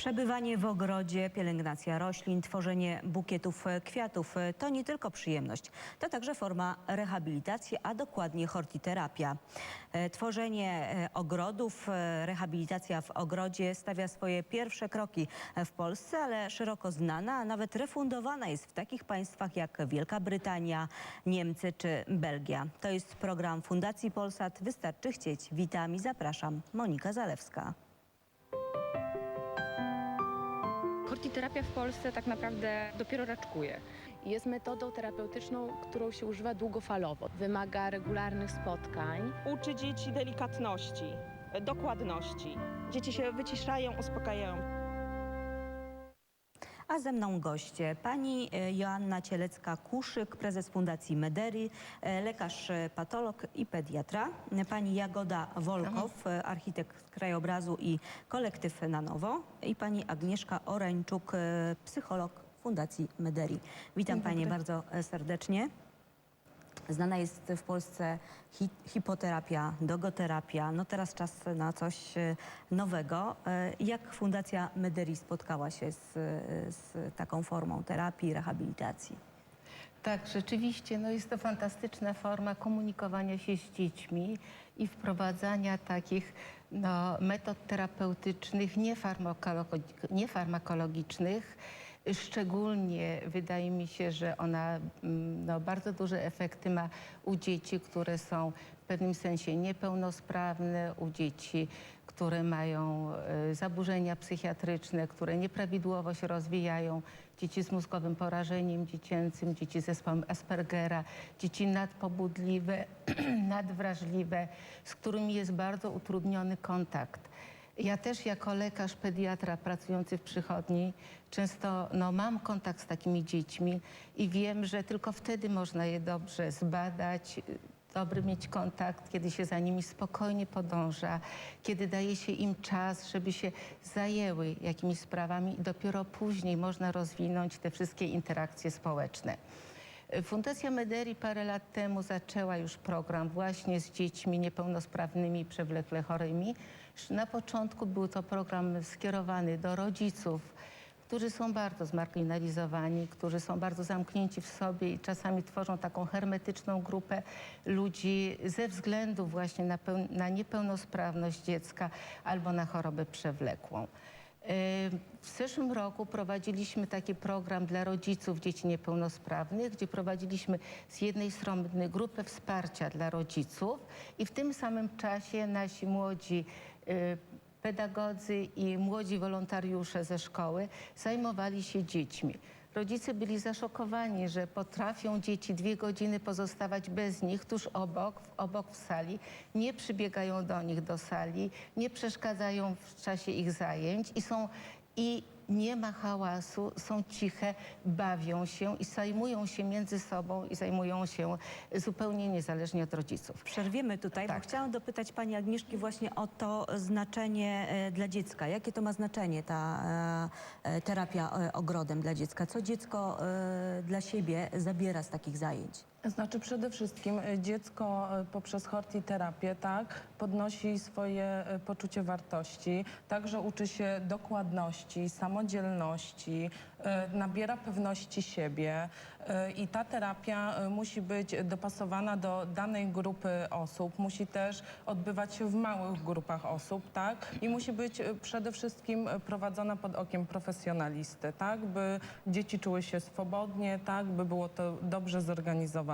Przebywanie w ogrodzie, pielęgnacja roślin, tworzenie bukietów e, kwiatów e, to nie tylko przyjemność, to także forma rehabilitacji, a dokładnie hortiterapia. E, Tworzenie ogrodów, rehabilitacja w ogrodzie stawia swoje pierwsze kroki w Polsce, ale szeroko znana, a nawet refundowana jest w takich państwach jak Wielka Brytania, Niemcy czy Belgia. To jest program Fundacji Polsat. Wystarczy chcieć. Witam i zapraszam. Monika Zalewska. Hortiterapia w Polsce tak naprawdę dopiero raczkuje. Jest metodą terapeutyczną, którą się używa długofalowo. Wymaga regularnych spotkań. uczy dzieci delikatności, dokładności. Dzieci się wyciszają, uspokajają. Ze mną goście. Pani e, Joanna Cielecka-Kuszyk, prezes Fundacji Mederi, e, lekarz e, patolog i pediatra, pani Jagoda Wolkow, e, architekt krajobrazu i kolektyw na nowo. I pani Agnieszka Orańczuk, psycholog Fundacji Mederi. Witam panie bardzo serdecznie. Znana jest w Polsce hi hipoterapia, dogoterapia. No teraz czas na coś e, nowego. E, Jak Fundacja Mederi spotkała się z, e, z taką formą terapii, rehabilitacji? Tak, rzeczywiście, no jest to fantastyczna forma komunikowania się z dziećmi i wprowadzania takich no, metod terapeutycznych niefarmakolo- niefarmakologicznych. Szczególnie wydaje mi się, że ona mm, no, bardzo duże efekty ma u dzieci, które są w pewnym sensie niepełnosprawne, u dzieci, które mają e, zaburzenia psychiatryczne, które nieprawidłowo się rozwijają, dzieci z mózgowym porażeniem dziecięcym, dzieci z zespołem Aspergera, dzieci nadpobudliwe, nadwrażliwe, z którymi jest bardzo utrudniony kontakt. Ja też jako lekarz pediatra pracujący w przychodni często no, mam kontakt z takimi dziećmi i wiem, że tylko wtedy można je dobrze zbadać, dobry mieć kontakt, kiedy się za nimi spokojnie podąża, kiedy daje się im czas, żeby się zajęły jakimiś sprawami i dopiero później można rozwinąć te wszystkie interakcje społeczne. Fundacja Mederi parę lat temu zaczęła już program właśnie z dziećmi niepełnosprawnymi, przewlekle chorymi. Na początku był to program skierowany do rodziców, którzy są bardzo zmarginalizowani, którzy są bardzo zamknięci w sobie i czasami tworzą taką hermetyczną grupę ludzi ze względu właśnie na, na niepełnosprawność dziecka albo na chorobę przewlekłą. W zeszłym roku prowadziliśmy taki program dla rodziców dzieci niepełnosprawnych, gdzie prowadziliśmy z jednej strony grupę wsparcia dla rodziców i w tym samym czasie nasi młodzi y, pedagodzy i młodzi wolontariusze ze szkoły zajmowali się dziećmi. Rodzice byli zaszokowani, że potrafią dzieci dwie godziny pozostawać bez nich tuż obok, obok w sali, nie przybiegają do nich do sali, nie przeszkadzają w czasie ich zajęć i są i nie ma hałasu, są ciche, bawią się i zajmują się między sobą i zajmują się zupełnie niezależnie od rodziców. Przerwiemy tutaj, bo Tak. chciałam dopytać pani Agnieszki właśnie o to znaczenie e, dla dziecka. Jakie to ma znaczenie ta e, e, terapia ogrodem dla dziecka? Co dziecko dla siebie zabiera z takich zajęć? Znaczy przede wszystkim y, dziecko y, poprzez hortiterapię tak, podnosi swoje y, poczucie wartości, także uczy się dokładności, samodzielności, nabiera pewności siebie i ta terapia musi być dopasowana do danej grupy osób, musi też odbywać się w małych grupach osób, tak, i musi być przede wszystkim prowadzona pod okiem profesjonalisty, tak, by dzieci czuły się swobodnie, tak, by było to dobrze zorganizowane.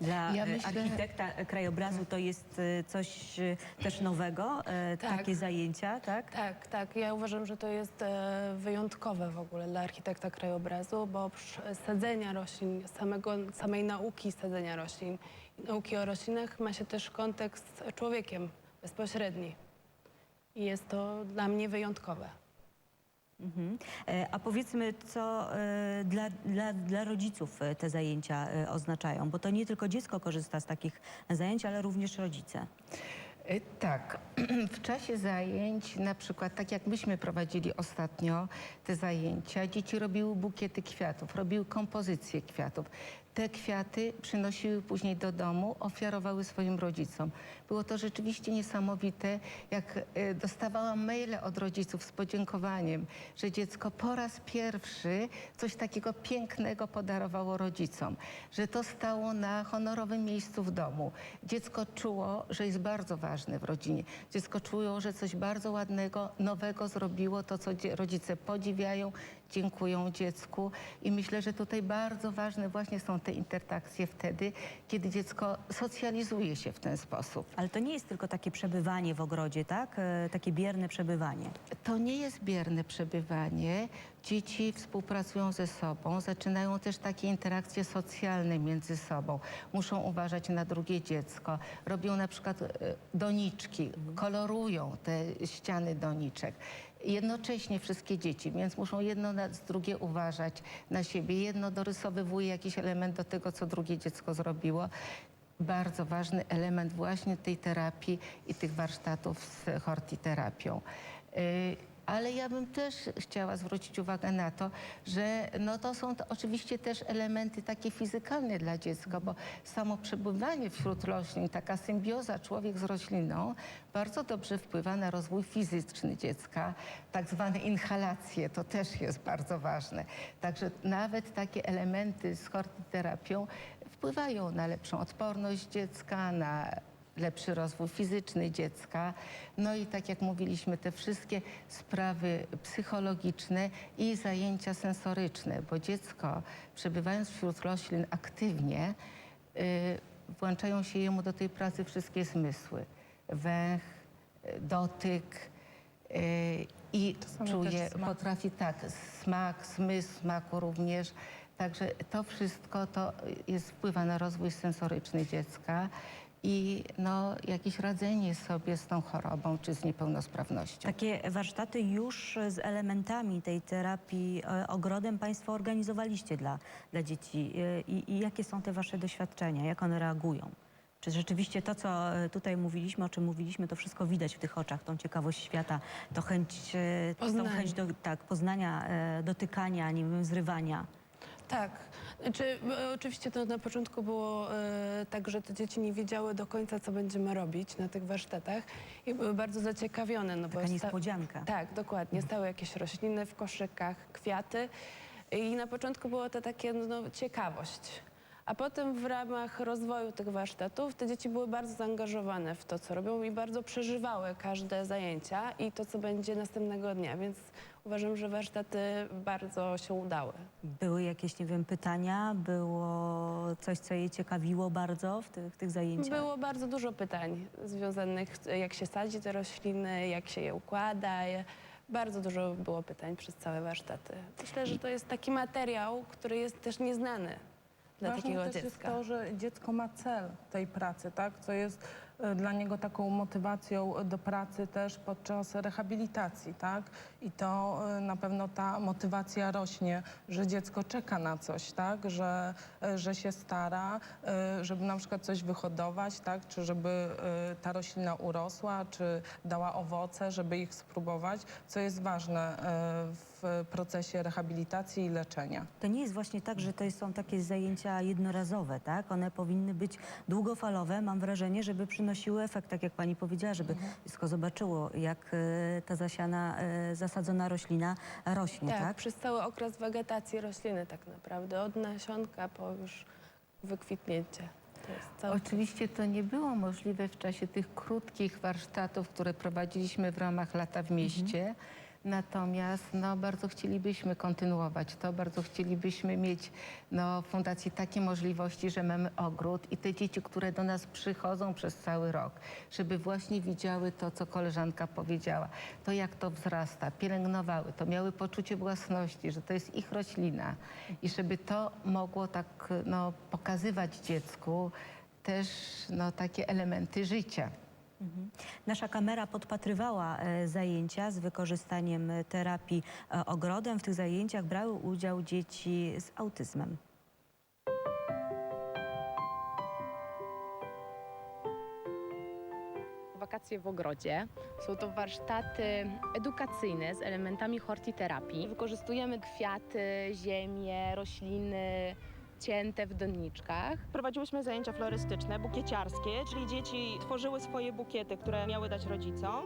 Dla Ja e, myślę- architekta e, krajobrazu to jest e, coś też nowego, Tak. takie zajęcia, tak? Tak, tak. Ja uważam, że to jest e, wyjątkowe w ogóle dla architekta krajobrazu, bo oprócz sadzenia roślin, samego, samej nauki sadzenia roślin, nauki o roślinach ma się też kontekst z człowiekiem bezpośredni. I jest to dla mnie wyjątkowe. Mhm. E, A powiedzmy, co e, dla, dla, dla rodziców e, te zajęcia oznaczają, bo to nie tylko dziecko korzysta z takich zajęć, ale również rodzice. Tak, w czasie zajęć, na przykład tak jak myśmy prowadzili ostatnio te zajęcia, dzieci robiły bukiety kwiatów, robiły kompozycje kwiatów. Te kwiaty przynosiły później do domu, ofiarowały swoim rodzicom. Było to rzeczywiście niesamowite, jak e, dostawałam maile od rodziców z podziękowaniem, że dziecko po raz pierwszy coś takiego pięknego podarowało rodzicom, że to stało na honorowym miejscu w domu. Dziecko czuło, że jest bardzo ważne w rodzinie. Dziecko czuło, że coś bardzo ładnego, nowego zrobiło, to co rodzice podziwiają, dziękują dziecku i myślę, że tutaj bardzo ważne właśnie są te interakcje wtedy, kiedy dziecko socjalizuje się w ten sposób. Ale to nie jest tylko takie przebywanie w ogrodzie, tak? E, Takie bierne przebywanie. To nie jest bierne przebywanie. Dzieci współpracują ze sobą, zaczynają też takie interakcje socjalne między sobą. Muszą uważać na drugie dziecko. Robią na przykład e, doniczki, kolorują te ściany doniczek. Jednocześnie wszystkie dzieci, więc muszą jedno na drugie uważać na siebie. Jedno dorysowywuje jakiś element do tego, co drugie dziecko zrobiło bardzo ważny element właśnie tej terapii i tych warsztatów z hortiterapią. Ale ja bym też chciała zwrócić uwagę na to, że no to są to oczywiście też elementy takie fizykalne dla dziecka, bo samo przebywanie wśród roślin, taka symbioza człowiek z rośliną bardzo dobrze wpływa na rozwój fizyczny dziecka. Tak zwane inhalacje to też jest bardzo ważne. Także nawet takie elementy z hortiterapią wpływają na lepszą odporność dziecka, na lepszy rozwój fizyczny dziecka. No i tak jak mówiliśmy, te wszystkie sprawy psychologiczne i zajęcia sensoryczne, bo dziecko przebywając wśród roślin aktywnie, y, włączają się jemu do tej pracy wszystkie zmysły. Węch, y, dotyk, y, i Czasami czuje, potrafi tak, smak, zmysł smaku również. Także to wszystko to jest, wpływa na rozwój sensoryczny dziecka i no, jakieś radzenie sobie z tą chorobą czy z niepełnosprawnością. Takie warsztaty już z elementami tej terapii e, ogrodem Państwo organizowaliście dla, dla dzieci. E, I, I jakie są te Wasze doświadczenia? Jak one reagują? Czy rzeczywiście to, co e, tutaj mówiliśmy, o czym mówiliśmy, to wszystko widać w tych oczach, tą ciekawość świata, to chęć, e, tą Poznania. chęć do, tak, poznania, e, dotykania, nie wiem, zrywania. Tak. Znaczy, e, oczywiście to na początku było e, tak, że te dzieci nie wiedziały do końca, co będziemy robić na tych warsztatach i były bardzo zaciekawione. No Taka bo sta- niespodzianka. Tak, dokładnie. Stały jakieś rośliny w koszykach, kwiaty i na początku było to takie no, ciekawość. A potem w ramach rozwoju tych warsztatów te dzieci były bardzo zaangażowane w to, co robią i bardzo przeżywały każde zajęcia i to, co będzie następnego dnia, więc uważam, że warsztaty bardzo się udały. Były jakieś, nie wiem, pytania? Było coś, co je ciekawiło bardzo w tych, tych zajęciach? Było bardzo dużo pytań związanych, z- jak się sadzi te rośliny, jak się je układa. Bardzo dużo było pytań przez całe warsztaty. Myślę, że to jest taki materiał, który jest też nieznany dla Ważne takiego też dziecka. jest to, że dziecko ma cel tej pracy, tak? co jest e, dla niego taką motywacją do pracy też podczas rehabilitacji. Tak? I to e, na pewno ta motywacja rośnie, że dziecko czeka na coś, tak? że, e, że się stara, e, żeby na przykład coś wyhodować, tak? czy żeby ta roślina urosła, czy dała owoce, żeby ich spróbować, co jest ważne w procesie rehabilitacji i leczenia. To nie jest właśnie tak, że to są takie zajęcia jednorazowe, tak? One powinny być długofalowe, mam wrażenie, żeby przynosiły efekt, tak jak pani powiedziała, żeby dziecko zobaczyło, jak ta zasiana, e, zasadzona roślina rośnie, Tak, tak? przez cały okres wegetacji rośliny tak naprawdę, od nasionka po już wykwitnięcie. To jest cały Oczywiście to nie było możliwe w czasie tych krótkich warsztatów, które prowadziliśmy w ramach Lata w Mieście. Natomiast no, bardzo chcielibyśmy kontynuować to, bardzo chcielibyśmy mieć no, w fundacji takie możliwości, że mamy ogród i te dzieci, które do nas przychodzą przez cały rok, żeby właśnie widziały to, co koleżanka powiedziała, to jak to wzrasta, pielęgnowały to, miały poczucie własności, że to jest ich roślina i żeby to mogło tak no, pokazywać dziecku też no, takie elementy życia. Nasza kamera podpatrywała e, zajęcia z wykorzystaniem e, terapii e, ogrodem. W tych zajęciach brały udział dzieci z autyzmem. Wakacje w ogrodzie. Są to warsztaty edukacyjne z elementami hortiterapii. Wykorzystujemy kwiaty, ziemię, rośliny, cięte w doniczkach. Prowadziłyśmy zajęcia florystyczne, bukieciarskie, czyli dzieci tworzyły swoje bukiety, które miały dać rodzicom.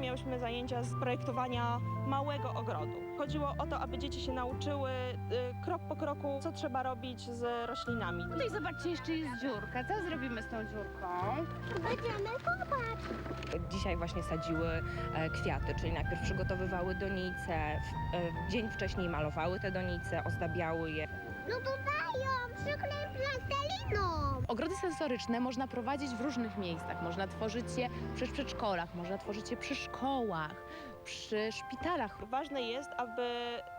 Miałyśmy zajęcia z projektowania małego ogrodu. Chodziło o to, aby dzieci się nauczyły y, krok po kroku, co trzeba robić z roślinami. Tutaj zobaczcie, jeszcze jest dziurka. Co zrobimy z tą dziurką? Dzisiaj właśnie sadziły e, kwiaty, czyli najpierw przygotowywały donice, w, e, dzień wcześniej malowały te donice, ozdabiały je. No to dają, przyklej plasteliną. Ogrody sensoryczne można prowadzić w różnych miejscach. Można tworzyć je przy przedszkolach, można tworzyć je przy szkołach, przy szpitalach. Ważne jest, aby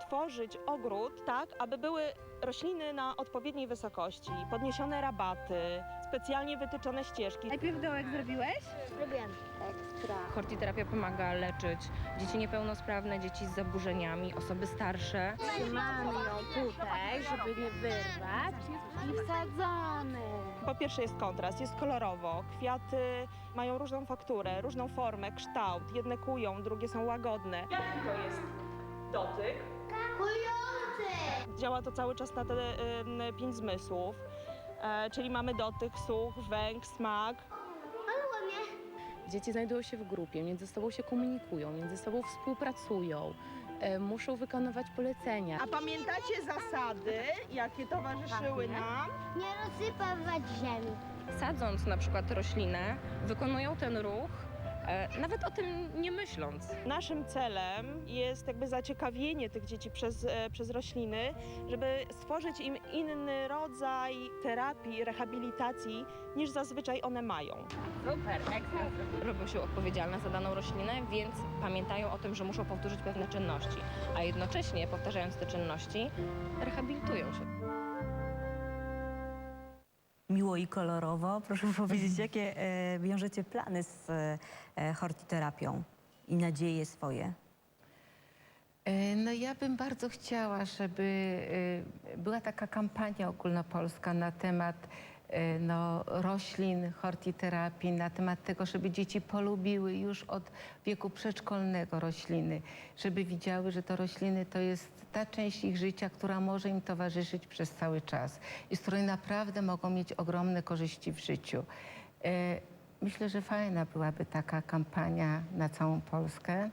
tworzyć ogród tak, aby były rośliny na odpowiedniej wysokości, podniesione rabaty, specjalnie wytyczone ścieżki. Najpierw dołek zrobiłeś? Zrobiłam ekstra. Hortiterapia pomaga leczyć dzieci niepełnosprawne, dzieci z zaburzeniami, osoby starsze. Trzymamy ją tutaj, żeby nie wyrwać. I wsadzamy. Po pierwsze jest kontrast, jest kolorowo. Kwiaty mają różną fakturę, różną formę, kształt. Jedne kują, drugie są łagodne. Jaki to jest dotyk? Działa to cały czas na te ym, pięć zmysłów. E, czyli mamy dotyk, słuch, węch, smak. Ale ładnie. Dzieci znajdują się w grupie, między sobą się komunikują, między sobą współpracują, e, muszą wykonywać polecenia. A pamiętacie zasady, jakie towarzyszyły nam? Nie rozsypywać ziemi. Sadząc na przykład roślinę, wykonują ten ruch, nawet o tym nie myśląc. Naszym celem jest jakby zaciekawienie tych dzieci przez, e, przez rośliny, żeby stworzyć im inny rodzaj terapii, rehabilitacji niż zazwyczaj one mają. Super, ekstra. Robią się odpowiedzialne za daną roślinę, więc pamiętają o tym, że muszą powtórzyć pewne czynności, a jednocześnie powtarzając te czynności, rehabilitują się. Miło i kolorowo. Proszę powiedzieć, jakie e, wiążecie plany z e, hortiterapią i nadzieje swoje? E, No ja bym bardzo chciała, żeby e, była taka kampania ogólnopolska na temat no, roślin, hortiterapii, na temat tego, żeby dzieci polubiły już od wieku przedszkolnego rośliny, żeby widziały, że to rośliny to jest ta część ich życia, która może im towarzyszyć przez cały czas i z której naprawdę mogą mieć ogromne korzyści w życiu. E, Myślę, że fajna byłaby taka kampania na całą Polskę.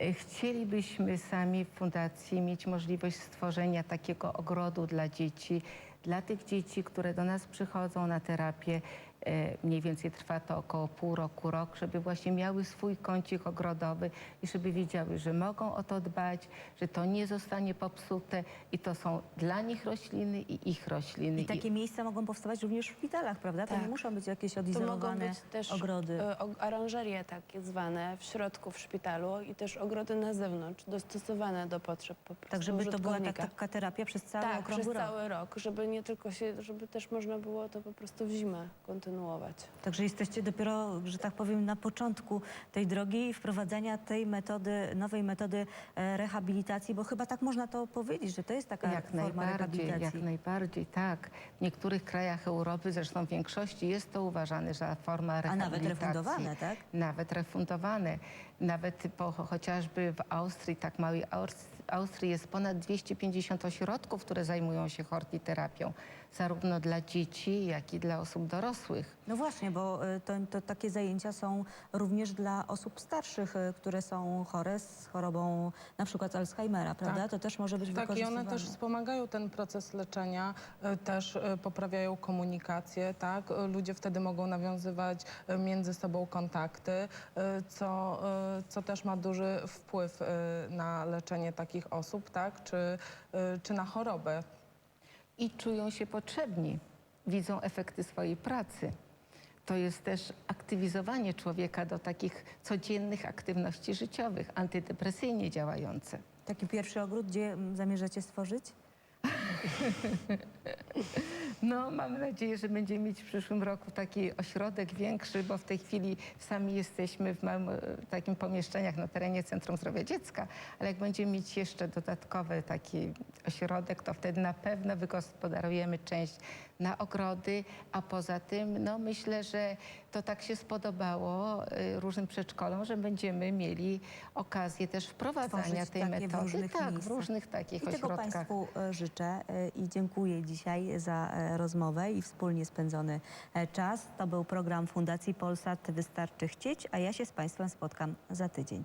E, Chcielibyśmy sami w fundacji mieć możliwość stworzenia takiego ogrodu dla dzieci, dla tych dzieci, które do nas przychodzą na terapię. E, Mniej więcej trwa to około pół roku, rok, żeby właśnie miały swój kącik ogrodowy i żeby wiedziały, że mogą o to dbać, że to nie zostanie popsute i to są dla nich rośliny i ich rośliny. I takie miejsca mogą powstawać również w szpitalach, prawda? To nie Tak. muszą być jakieś To mogą odizolowane być też ogrody. e, aranżerie takie zwane w środku w szpitalu i też ogrody na zewnątrz, dostosowane do potrzeb po prostu Tak, żeby to była ta, użytkownika. taka terapia przez cały tak, okrągły przez rok. cały rok, żeby nie tylko się, żeby też można było to po prostu w zimę kontynuować. Także jesteście dopiero, że tak powiem, na początku tej drogi i wprowadzania tej metody, nowej metody e, rehabilitacji, bo chyba tak można to powiedzieć, że to jest taka Jak forma najbardziej, rehabilitacji. jak najbardziej, tak. W niektórych krajach Europy, zresztą w większości, jest to uważane za forma A rehabilitacji. nawet refundowane, tak? Nawet refundowane. Nawet po, chociażby w Austrii, tak małej Aust- Austrii jest ponad 250 ośrodków, które zajmują się hortiterapią, zarówno dla dzieci, jak i dla osób dorosłych. No właśnie, bo e, to, to takie zajęcia są również dla osób starszych, e, które są chore z chorobą na przykład Alzheimera, prawda? Tak. To też może być Tak, i wykorzystywane. one też wspomagają ten proces leczenia, y, też poprawiają komunikację, tak? Ludzie wtedy mogą nawiązywać między sobą kontakty, co, co też ma duży wpływ y, na leczenie takich osób, tak? Czy, y, czy na chorobę. I czują się potrzebni, widzą efekty swojej pracy. To jest też aktywizowanie człowieka do takich codziennych aktywności życiowych, antydepresyjnie działające. Taki pierwszy ogród, gdzie mm, zamierzacie stworzyć? No, mam nadzieję, że będziemy mieć w przyszłym roku taki ośrodek większy, bo w tej chwili sami jesteśmy w małym, e, takim pomieszczeniach na terenie Centrum Zdrowia Dziecka, ale jak będziemy mieć jeszcze dodatkowy taki ośrodek, to wtedy na pewno wygospodarujemy część na ogrody, a poza tym, no myślę, że to tak się spodobało e, różnym przedszkolom, że będziemy mieli okazję też wprowadzania tej metody. W różnych tak, w różnych takich I ośrodkach. tego Państwu e, życzę i dziękuję dzisiaj za rozmowę i wspólnie spędzony e, czas. To był program Fundacji Polsat Wystarczy Chcieć, a ja się z Państwem spotkam za tydzień.